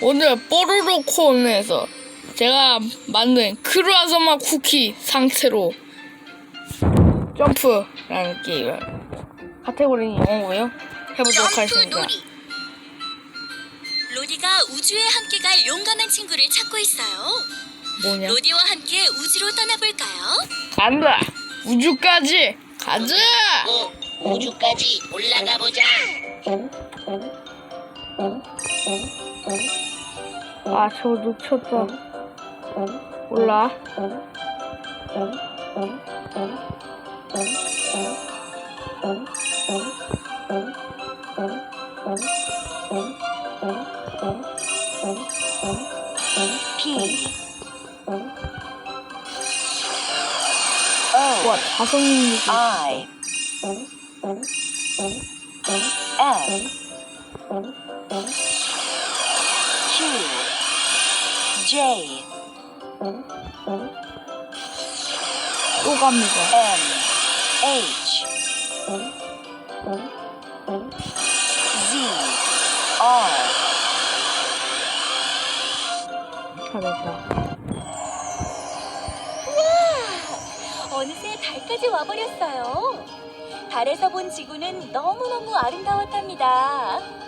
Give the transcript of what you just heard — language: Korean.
오늘 뽀로로콘에서 제가 만든 크루아서마 쿠키 상태로 점프라는 게임을 카테고리는 영어고요. 해보도록 하겠습니다. 로디. 로디가 우주에 함께 갈 용감한 친구를 찾고 있어요. 뭐냐? 로디와 함께 우주로 떠나볼까요? 간다! 우주까지 가자! 어, 우주까지 올라가 보자. 아, 저 놓쳤다. 몰라. P 와, 다섯 min이 I F Q J 또 갑니다. M H Z R 잘했다. 어느새 달까지 와버렸어요. 달에서 본 지구는 너무너무 아름다웠답니다.